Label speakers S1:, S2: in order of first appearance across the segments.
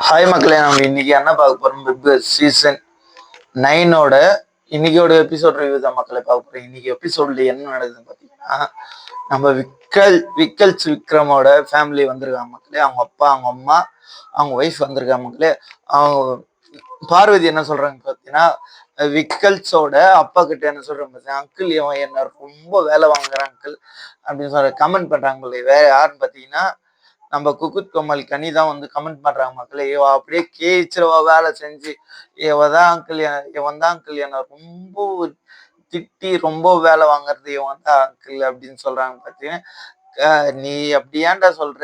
S1: Hi மக்களே நம்ம இன்னைக்கு என்ன பார்க்க போறோம்? பிக் பாஸ் சீசன் நைனோட இன்னைக்கோட எபிசோட் ரிவ்யூ தான் மக்களை பார்க்க போறோம். இன்னைக்கு எபிசோட்ல என்ன நடக்குதுன்னு பார்த்தீங்கன்னா நம்ம விக்கல் விக்கல்ஸ் விக்ரமோட ஃபேமிலி வந்திருக்காங்க மக்களே. அவங்க அப்பா அவங்க அம்மா அவங்க ஒய்ஃப் வந்திருக்காங்க மக்களே. அவங்க பார்வதி என்ன சொல்றாங்க பார்த்தீங்கன்னா விக்கல்ஸோட அப்பா கிட்ட என்ன சொல்றாங்க பார்த்தீங்கன்னா அங்கிள் இவன் என்ன ரொம்ப வேலை வாங்குற அங்கிள் அப்படின்னு சொல்ற கமெண்ட் பண்றாங்க வேற யாருன்னு பார்த்தீங்கன்னா நம்ம குக்குத் கோமல் கனி தான் வந்து கமெண்ட் பண்றாங்க மக்களே. இவ அப்படியே கேச்சிரவா வேலை செஞ்சு. இவ தான் அங்கிள் இவன் தான் அங்கிள் என்ன ரொம்ப திட்டி ரொம்ப வேலை வாங்குறது இவன் தான் அங்கிள் அப்படின்னு சொல்றாங்க பார்த்தீங்கன்னா நீ அப்படி ஏன்டா சொல்ற?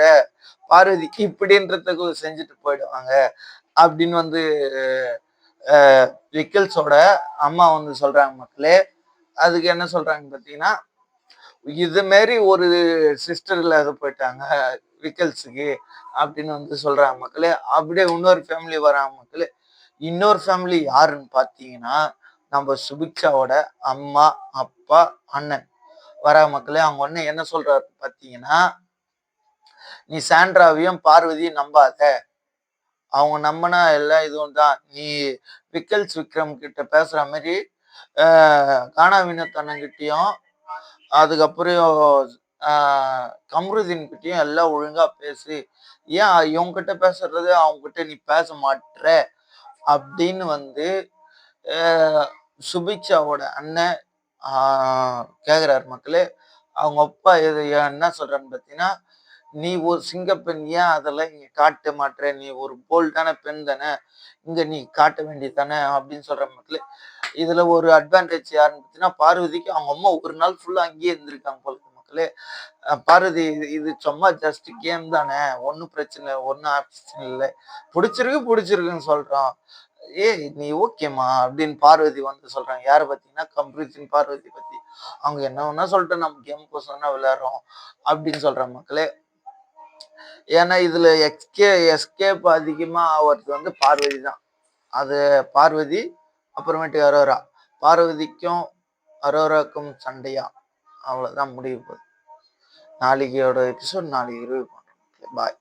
S1: பார்வதிக்கு இப்படின்றதுக்கு செஞ்சுட்டு போயிடுவாங்க. அப்படின்னு வந்து அஹ், அம்மா வந்து சொல்றாங்க மக்களே. அதுக்கு என்ன சொல்றாங்க பார்த்தீங்கன்னா இது மாரி ஒரு சிஸ்டர் இல்லாத போயிட்டாங்க விக்கல்ஸுக்கு அப்படின்னு வந்து சொல்கிறாங்க மக்களே. அப்படியே இன்னொரு ஃபேமிலி வராங்க மக்களே. இன்னொரு ஃபேமிலி யாருன்னு பார்த்தீங்கன்னா நம்ம சுபிக்ஷாவோட அம்மா அப்பா அண்ணன் வரா மக்களே. அவங்க ஒன்று என்ன சொல்கிறாரு பார்த்தீங்கன்னா நீ சாண்ட்ராவையும் பார்வதியும் நம்பாத. அவங்க நம்பினா எல்லாம் இதுவும் தான். நீ விக்கல்ஸ் விக்ரம் கிட்ட பேசுகிற மாதிரி காணா கானா வினோத் அதுக்கப்புறம் ஆஹ், கம்ருதீன் எல்லாம் ஒழுங்கா பேசு. ஏன் இவங்ககிட்ட பேசுறது? அவங்ககிட்ட நீ பேச மாட்ற? அப்படின்னு வந்து சுபிக்ஷாவோட அண்ணன் கேக்குறாரு மக்களே. அவங்க அப்பா இது என்ன சொல்றான்னு பார்த்தீங்கன்னா நீ ஒரு சிங்கப்பெண் ஏன் அதெல்லாம் இங்க காட்ட மாட்ற? நீ ஒரு போல்டான பெண் தானே? இங்க நீ காட்ட வேண்டியது தானே? அப்படின்னு சொல்ற மக்களே. இதுல ஒரு அட்வான்டேஜ் யாருன்னு பார்த்தீங்கன்னா பார்வதிக்கு அவங்க அம்மா ஒரு நாள் ஃபுல்லா அங்கேயே இருந்திருக்காங்க போல மக்களே. பார்வதி இது- இது சும்மா ஜஸ்ட் கேம் தானே. ஒன்றும் பிரச்சனை இல்லை ஒன்றும் ஆப்ஷன் இல்லை. பிடிச்சிருக்கு பிடிச்சிருக்குன்னு சொல்றோம். ஏய் நீ ஓகேம்மா அப்படின்னு பார்வதி வந்து சொல்றாங்க. யாரை பார்த்தீங்கன்னா கம்ப்ரீத்தின் பார்வதி பத்தி. அவங்க என்ன வேணா சொல்லிட்டு நம்ம கேம் கோசம் விளையாடுறோம் அப்படின்னு சொல்ற மக்களே. ஏன்னா இதுல எஸ்கே எஸ்கேப் அதிகமா ஆவறது வந்து பார்வதி தான். அது பார்வதி அப்புறமேட்டு அரோரா. பார்வதிக்கும் அரோராக்கும் சண்டையா? அவ்வளோதான் முடிவு போகுது. எபிசோட் நாளைக்கு ரிவ்யூ பாய்